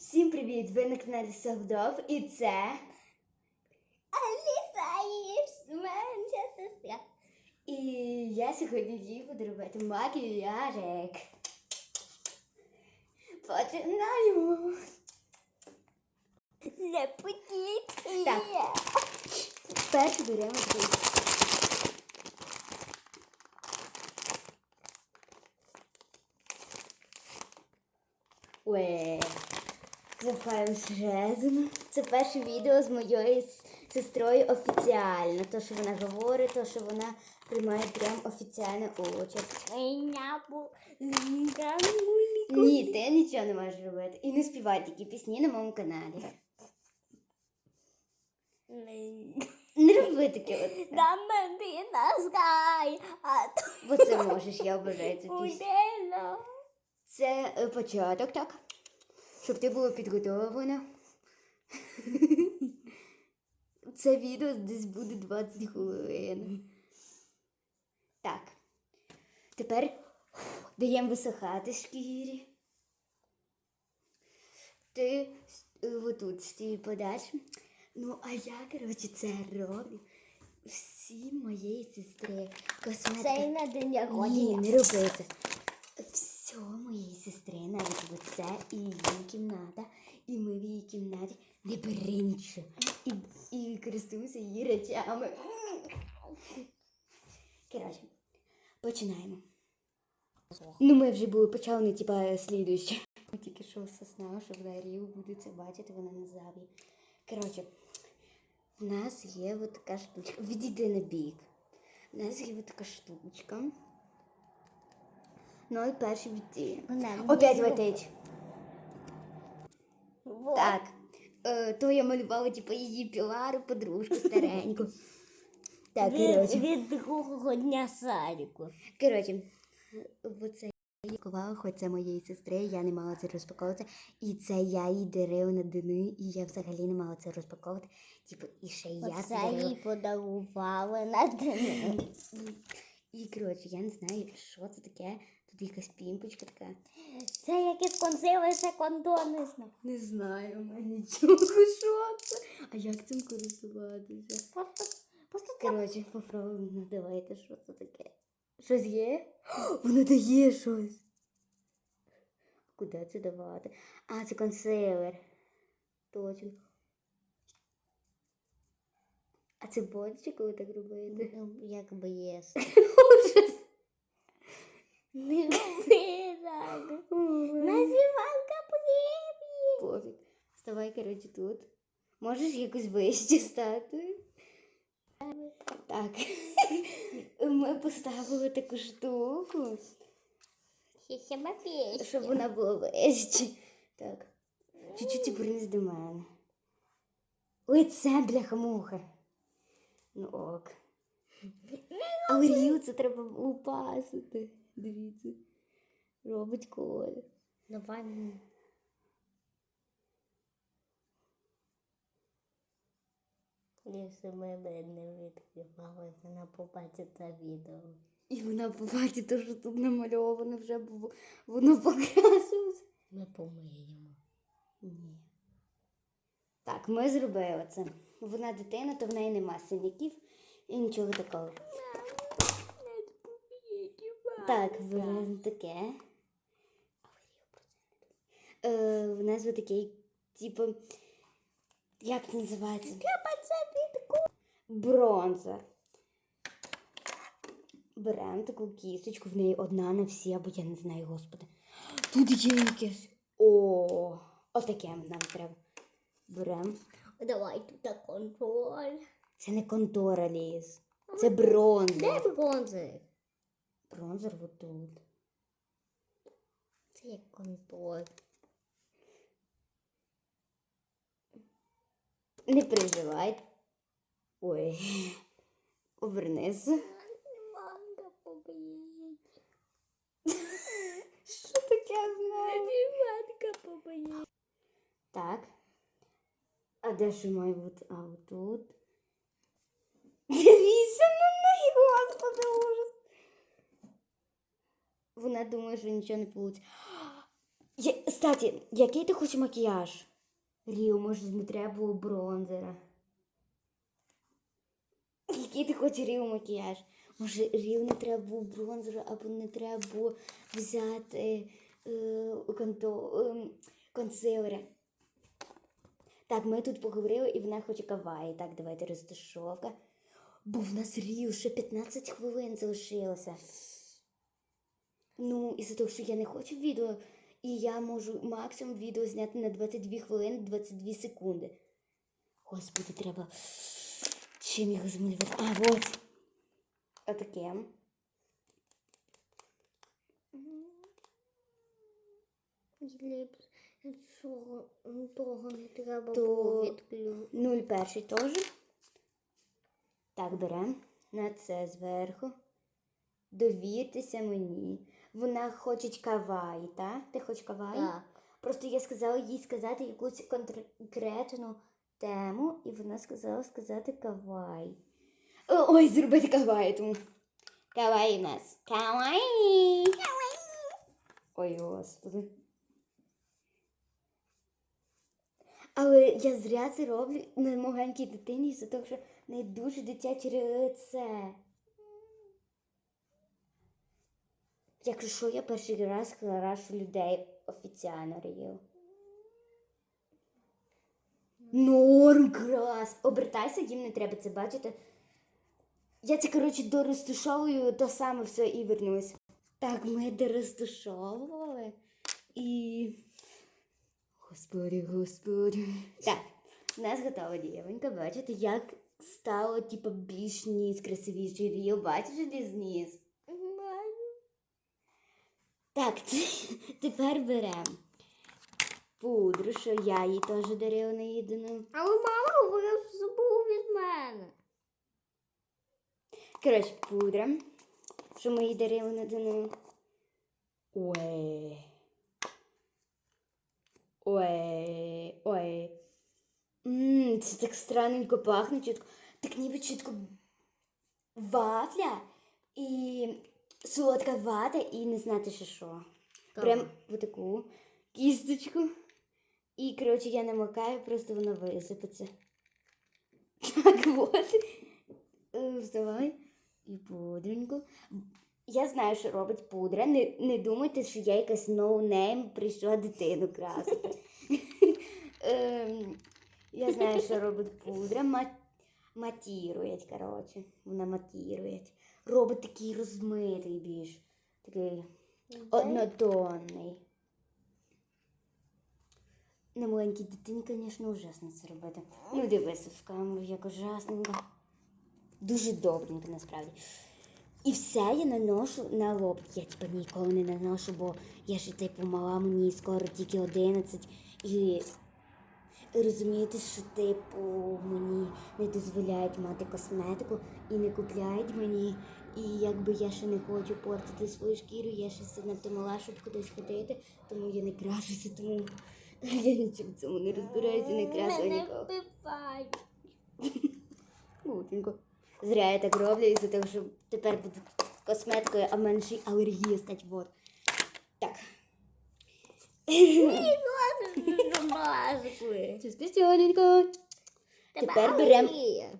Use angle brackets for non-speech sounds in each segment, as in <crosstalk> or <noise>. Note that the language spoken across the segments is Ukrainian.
Всім привіт! Ви на каналі Совдов і це. Аліса менша сестра. І я сьогодні їй буду робити макіяжик. Починаємо! Не. Так. Перше беремо такий. Уе. Запхаємо всередину. Це перше відео з моєю сестрою офіціально. То, що вона говорить, то, що вона приймає прям офіціальну участь. Ні, ти нічого не можеш робити. І не співай такі пісні на моєму каналі. Не роби таке от. Бо це можеш, я обожаю цю пісню. Це е, початок, так? Щоб ти була підготовлена. Це відео десь буде 20 хвилин. Так. Тепер даємо висохати шкірі. Ти отут стій подальше. Ну, а я, коротше, це роблю всі моєї сестри. Косметика. Це на день Ні, народження. не роби це. Моєї сестри, навіть оце і її кімната, і ми в її кімнаті не нічого. І, і користуємося її речами. Коротше, починаємо. Ну, ми вже були почали, не типа слідуюче. Тільки що сосна, що вона рів, буде це бачити, вона не заб'є. Коротше, в нас є от така штучка. Відійди на бік. У нас є така штучка. Ну і перший відтінок. Опять не летить. Вот. Так. Е, то я малювала, типу, її пілару, подружку стареньку. <laughs> Так, Від, коротше. від другого дня садику. Коротше, оце я лікувала, хоч це моєї сестри, я не мала це розпаковувати. І це я їй дарила на дни, і я взагалі не мала це розпаковувати. Типу, і ще й я це Оце дарила. їй подарували на день. <laughs> І, коротше, я не знаю, що це таке. Тут якась пімпочка така. Це якесь консилися кондони. Не знаю, нічого, що це. А як цим користуватися? Просто, просто Коротше, попробуємо, ну, давайте, що це таке. Щось є? <gasps> Воно дає щось. Куди це давати? А, це консилер. Точно. А це боляче, коли так робити? Ну, якби єс. <laughs> Ужас. Не так. Називанка премії. Пофіг. Вставай, коротше, тут. Можеш якось вище стати? Так. Ми поставили таку штуку, щоб вона була вище. Так. Чуть-чуть повернись до мене. Ой, це бляха-муха. Ну ок. Але це треба упасити. Дивіться. Робить колір. Давай. Якщо ми не відкривали, вона побачить це відео. І вона побачить те, що тут намальовано вже, бо воно покрасилось. Ми помиємо. Ні. Так, ми зробили це. Вона дитина, то в неї нема синяків і нічого такого. Так, беремо таке. Е, у нас ось такий, типу, як це називається? Бронзер. Беремо таку кісточку, в неї одна на всі, або я не знаю, господи. Тут є якесь. О, отаке нам треба. Беремо. Давай тут контроль. Це не контора ліс. Це бронзер. Де бронзи? Бронзер отут. Це як контроль. Не переживай. Ой. Обернись. Манга побоїть. Що таке знову? Манга побоїть. Так. А де ще має бути? А отут. Дивіться на неї, господи, ужас. Вона думає, що нічого не вийде. Я, кстати, який ти хочеш макіяж? Ріо, може, не треба було бронзера. Який ти хочеш Ріо макіяж? Може, Ріо не треба було бронзера, або не треба було взяти е, конто, е, консилера. Так, ми тут поговорили, і вона хоче кавай. Так, давайте розташовка. Бо в нас Ріо ще 15 хвилин залишилося. Ну, із-за того, що я не хочу відео, і я можу максимум відео зняти на 22 хвилини 22 секунди. Господи, треба. Чим його замалювати? А, от. Отаке. Цього того не треба було. Нуль перший теж. Так, беремо на це зверху. Довіртеся мені. Вона хоче кавай, так? Ти хочеш кавай? Так. Просто я сказала їй сказати якусь конкретну тему, і вона сказала сказати кавай. Ой, зробити кавай тому. Кавай у нас. Кавай. Ой, господи. Але я зря це роблю на маленькій дитині, за того, що в неї дуже дитяче лице. Якщо що, я перший раз крашу людей офіціально рію. Норм крас. Обертайся, їм не треба це бачити. Я це, коротше, дорозтушовую, то саме все і вернусь. Так, ми дорозтушовували. І. Господи, господи. Так, у нас готова дівонька. Бачите, як стало, типу, більш ніс красивіший ріл. Бачиш, де зніс? Так, <laughs> тепер беремо пудру, що я їй теж дарила на єдину. Але мама говорила, що забув від мене. Коротше, пудра, що ми їй дарили на єдину. Ой. Ой, ой. Ммм, це так странненько пахне чітко. Так ніби чітко вафля і солодка вата і не знати ще що. Прям в таку кісточку. І, коротше, я намокаю, просто воно висипеться. Так от. Е, Вставай. І пудреньку. Я знаю, що робить пудра. Не, не думайте, що я якась ноунейм прийшла дитину красити. <laughs> Ем, Я знаю, що робить пудра. Матірують, коротше. Вона матірують. Робить такий розмитий більш. Такий однотонний. На маленькій дитині, звісно, ужасно це робити. Ну, дивися в камеру, як ужасненько. Дуже добренько, насправді. І все я наношу на лоб. Я типа ніколи не наношу, бо я ще типу мала мені скоро тільки 11. І розумієте, що типу мені не дозволяють мати косметику і не купляють мені. І якби я ще не хочу портити свою шкіру, я ще сильно мала, щоб кудись ходити, тому я не крашуся, тому <laughs> я нічого в цьому не розбираюся, не Мене нікого. вбивають. <laughs> Зря я так роблю, із-за того, що тепер буду косметикою, а й алергія стать. Вот. Так. <laughs> Чистосьоненько. Тепер берем. алергія.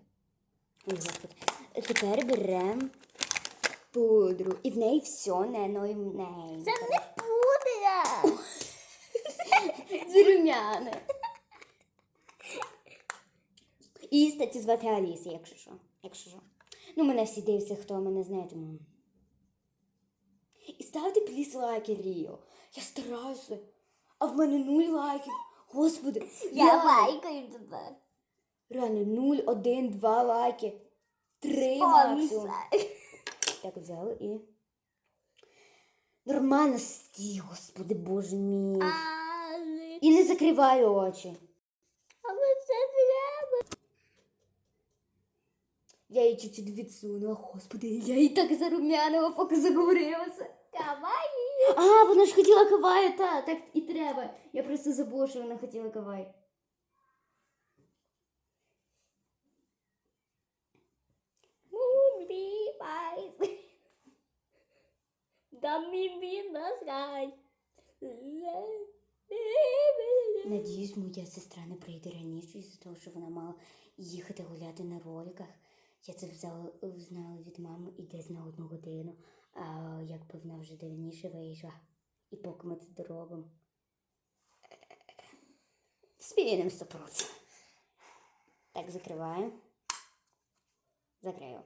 Ой, господи. Тепер берем пудру. І в неї все не неї. Це не пудра. Зрумяне. І статі звати Аліса, якщо що. Якщо що. Ну, мене всі дивляться, хто мене знає, тому. І ставте пліс лайки Ріо. Я стараюся. А в мене нуль лайків. Господи. Я реально, лайкаю тебе. Реально, нуль, один, два лайки. Три максимум. Так взяли і. Нормально стій, господи, боже мій. І не закривай очі. але це треба. Я її чуть-чуть відсунула, господи, я її так зарум'янила, поки заговорилася. Давай. А, вона ж хотіла кавай, та, так і треба. Я просто забула, що вона хотіла кавай. The sky. Надіюсь, моя сестра не прийде раніше із-за того, що вона мала їхати гуляти на роликах. Я це взяла, від мами і десь на одну годину. А якби вона вже давніше вийшла. І поки ми це доробимо. Спільним 100%. Так, закриваю. Закрию.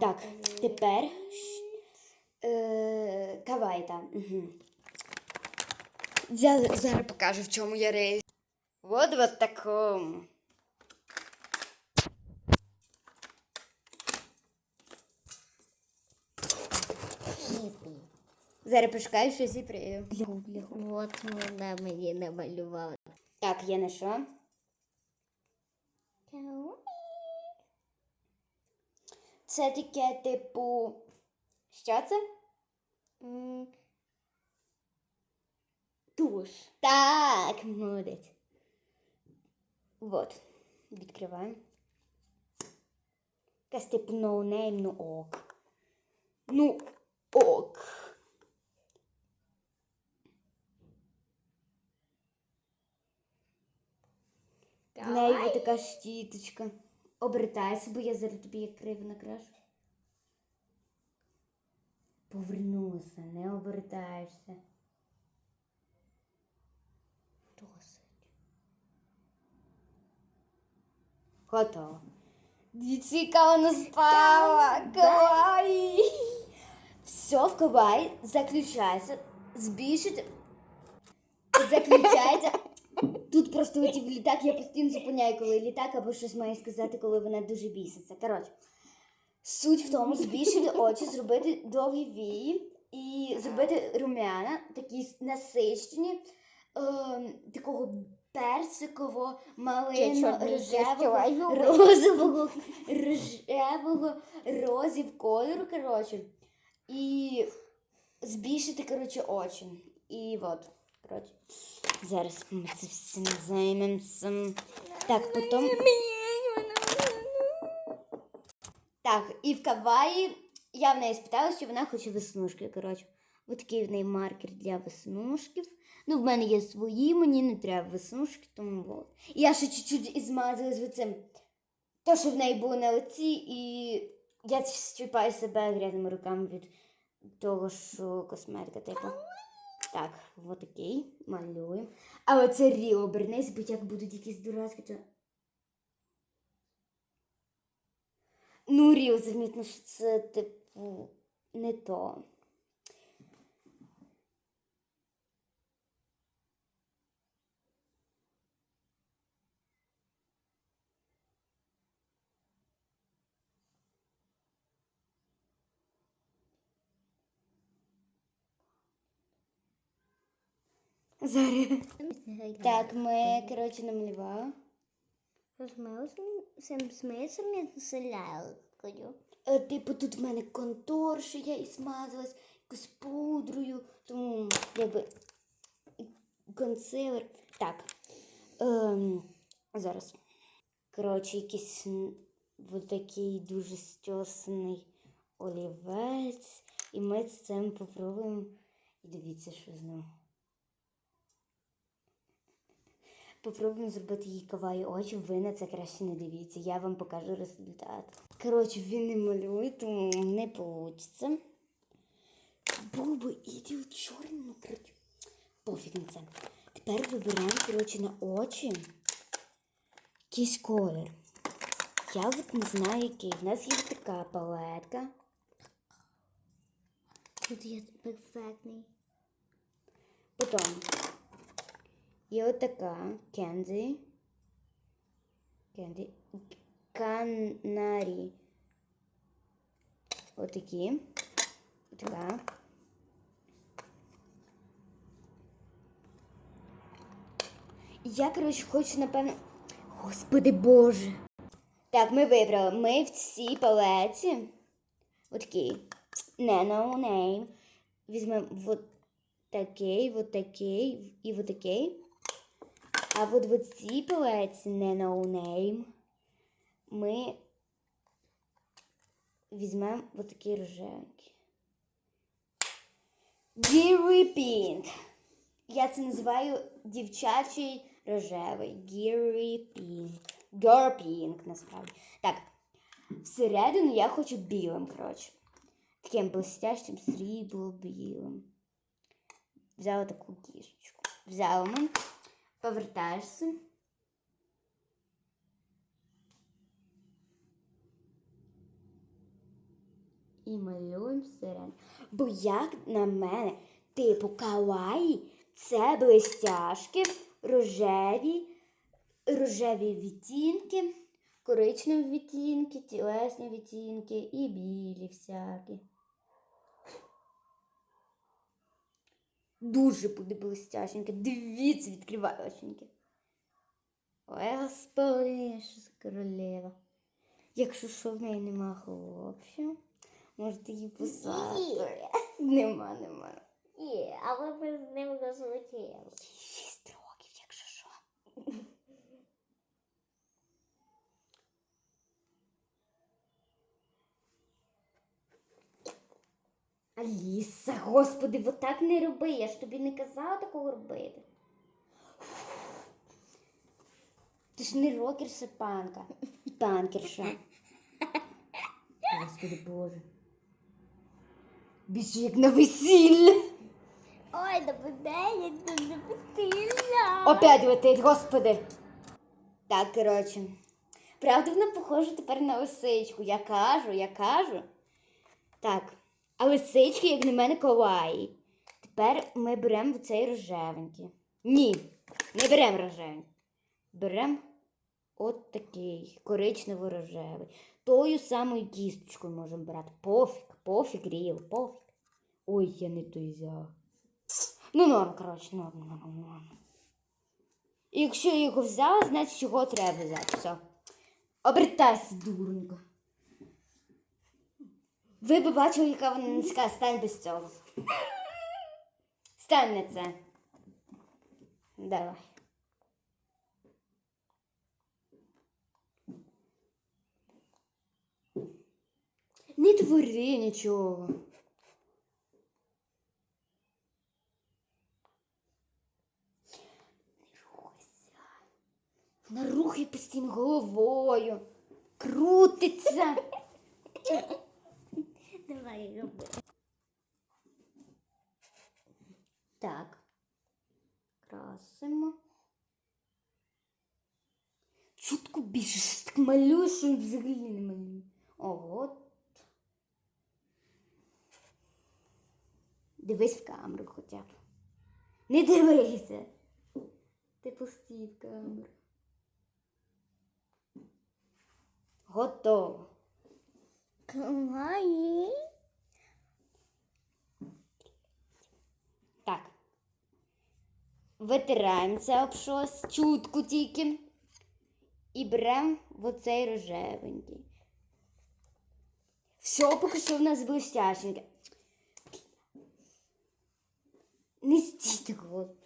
Так, тепер е, кавайта. Угу. Я зараз покажу, в чому я рейс. Вот в такому. Зараз пошукаю щось і прийду. От вона мені намалювала. Так, я знайшла. Це таке, типу. Що це? Туш. Так, молодець. Вот. Відкриваємо. Якась типу ноунейм, ну ок. Ну ок. В неї така щіточка. Обертайся, бо я зараз тобі як криво накрашу. Повернуся, не обертаєшся. Досить. Готово. Дивіться, яка вона стала. Кавай. Все в кавай заключається. Збільшити. Заключається. Тут просто летів літак, я постійно зупиняю, коли літак або щось має сказати, коли вона дуже біситься. Коротше, суть в тому, збільшити очі, зробити довгі вії і зробити рум'яна, такі насичені, ем, такого персиково, малино, рожевого, розового, рожевого, розів кольору, коротше. І збільшити, коротше, очі. І от, коротше. Зараз ми це все займемося. Так, потім. Так, і в Каваї я в неї спитала, що вона хоче веснушки. Коротше, ось такий в неї маркер для веснушків. Ну, в мене є свої, мені не треба веснушки, тому от. І я ще чуть-чуть ізмазала з цим. То, що в неї було на лиці, і я щипаю себе грязними руками від того, що косметика, типу. Так, от такий малюємо. А оце ріл обернись, бо як будуть якісь дурацькі, то. Ну, ріл, замітно, що це, типу, не то. Зараз. Так, ми, коротше, намалювали. Цим смисом селялкою. Е, Типу, тут в мене контор, що я і смазалась якось пудрою, тому якби консилер. Так. Ем, зараз. Коротше, якийсь такий дуже стьосаний олівець. І ми з цим попробуємо. І дивіться, що з ним. Попробуємо зробити їй каваю очі, ви на це краще не дивіться. Я вам покажу результат. Коротше, він не малює, тому не вийде. Був би іділ чорний, ну коротше. Пофіг на це. Тепер вибираємо, коротше, на очі якийсь колір. Я от не знаю, який. В нас є така палетка. Тут є перфектний. Потім є отака кенді. Кенді. Канарі. Отакі. Отака. Я, коротше, хочу, напевно. Господи Боже. Так, ми вибрали. Ми в цій палеті. Отакий. Не no name. Візьмемо вот такий, вот такий і вот такий. А от в цій палеці не name. Ми візьмемо вот такий рожевенький. Giri Pink. Я це називаю дівчачий рожевий. Giri Pink. Girl Pink, насправді. Так. Всередину я хочу білим, коротше. Таким блестящим срібло білим. Взяла таку кісточку. Взяла ми. Повертаєшся. І малюємо всередину. Бо як на мене, типу каваї це блестяшки, рожеві, рожеві відтінки, коричневі відтінки, тілесні відтінки і білі всякі. Дуже буде блестяшеньке. Дивіться, відкриваю оченьки. Ой, господи, що за королева. Якщо що в неї нема хлопця, можете її писати. Нема, нема. Є, але ми з ним розлетіли. Шість років, якщо що. Аліса, господи, отак не роби. Я ж тобі не казала такого робити. Ти ж не рокерша панка. Панкерша. Господи Боже. Більше як на весілля. Ой, да буде, як тут не постійно. Опять летить, господи. Так, коротше. Правда, вона похожа тепер на лисичку. Я кажу, я кажу. Так. А лисички, як на мене, каваї. Тепер ми беремо цей рожевенький. Ні, не беремо рожевенький. Беремо от такий коричнево-рожевий. Тою самою кісточкою можемо брати. Пофіг, пофіг, ріл, пофіг. Ой, я не той взяла. Ну, норм, коротше, норм, норм, норм. Якщо я його взяла, значить його треба взяти. Все. Обертайся, дуренько. Ви б бачили, яка вона низька, стань без цього. Стань на це. Давай. Не твори нічого. Вона рухає постійно головою. Крутиться. Давай роби. Так. Красимо. Чутку більше так малюю, що взагалі не малюю. Ого. Дивись в камеру хоча б. Не дивися. Ти пустій в камеру. Готово. Каваї. Так. Витираємо це об щось, чутку тільки. І беремо в оцей рожевенький. Все, поки що в нас блестяшеньке. Не стій так, от.